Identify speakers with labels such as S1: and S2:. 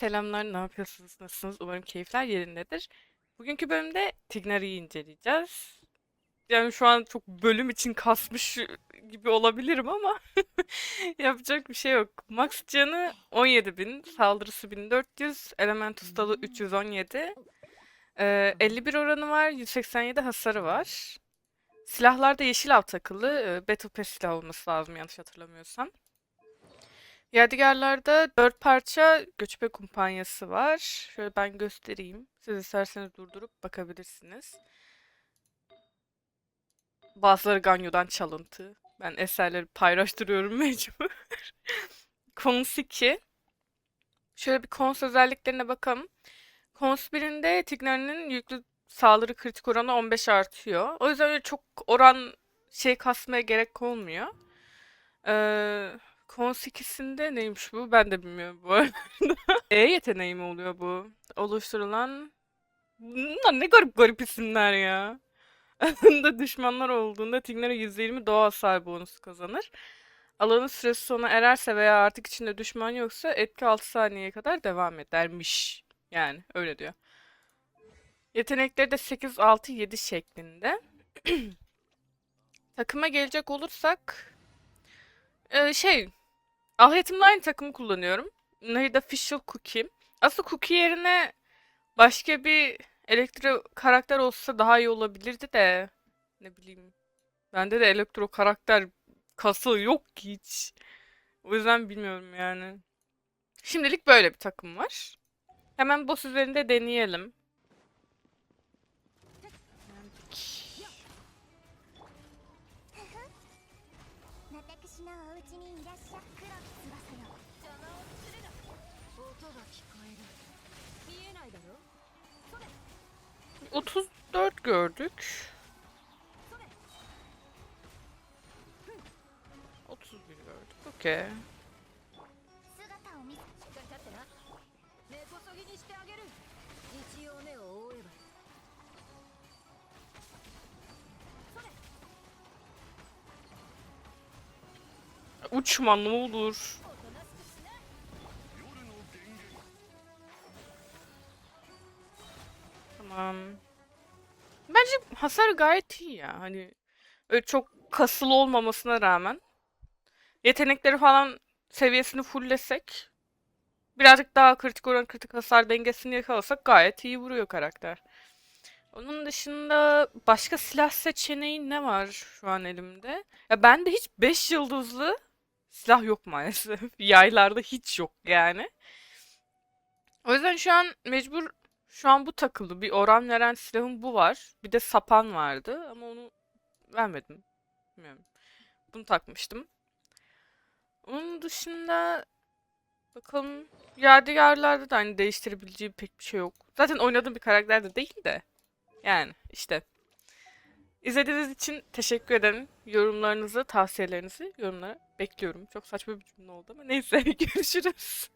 S1: Selamlar, ne yapıyorsunuz, nasılsınız? Umarım keyifler yerindedir. Bugünkü bölümde Tignari'yi inceleyeceğiz. Yani şu an çok bölüm için kasmış gibi olabilirim ama yapacak bir şey yok. Max canı 17.000, saldırısı 1400, element ustalığı 317, ee, 51 oranı var, 187 hasarı var. Silahlarda yeşil av takılı, ee, Battle Pass silah olması lazım yanlış hatırlamıyorsam. Yadigarlarda dört parça göçebe kumpanyası var. Şöyle ben göstereyim. Siz isterseniz durdurup bakabilirsiniz. Bazıları Ganyo'dan çalıntı. Ben eserleri paylaştırıyorum mecbur. Kons 2. Şöyle bir kons özelliklerine bakalım. Kons 1'inde Tignari'nin yüklü saldırı kritik oranı 15 artıyor. O yüzden çok oran şey kasmaya gerek olmuyor. Ee, Kons 2'sinde neymiş bu? Ben de bilmiyorum bu arada. E yeteneği mi oluyor bu? Oluşturulan... Bunlar ne garip garip isimler ya. Yanında düşmanlar olduğunda Tignera %20 doğal hasar bonusu kazanır. Alanın süresi sona ererse veya artık içinde düşman yoksa etki 6 saniyeye kadar devam edermiş. Yani öyle diyor. Yetenekleri de 8, 6, 7 şeklinde. Takıma gelecek olursak... Ee, şey... Ahletimle aynı takımı kullanıyorum. Nahida Official Cookie. Aslında Cookie yerine başka bir elektro karakter olsa daha iyi olabilirdi de. Ne bileyim. Bende de elektro karakter kası yok hiç. O yüzden bilmiyorum yani. Şimdilik böyle bir takım var. Hemen boss üzerinde deneyelim.
S2: 私のお家にいらっしゃ黒き翼よ邪魔をするな音が聞こえる見えないだろ
S1: 34 gördük. 31 gördük. Okey. uçma ne olur. Tamam. Bence hasar gayet iyi ya. Hani öyle çok kasılı olmamasına rağmen. Yetenekleri falan seviyesini fullesek birazcık daha kritik oran kritik hasar dengesini yakalasak gayet iyi vuruyor karakter. Onun dışında başka silah seçeneği ne var şu an elimde? Ya ben de hiç 5 yıldızlı silah yok maalesef. Yaylarda hiç yok yani. O yüzden şu an mecbur şu an bu takılı. Bir oran veren silahım bu var. Bir de sapan vardı ama onu vermedim. Bilmiyorum. Bunu takmıştım. Onun dışında bakalım yadigarlarda da hani değiştirebileceğim pek bir şey yok. Zaten oynadığım bir karakter de değil de. Yani işte. İzlediğiniz için teşekkür ederim. Yorumlarınızı, tavsiyelerinizi yorumlara bekliyorum. Çok saçma bir cümle oldu ama neyse görüşürüz.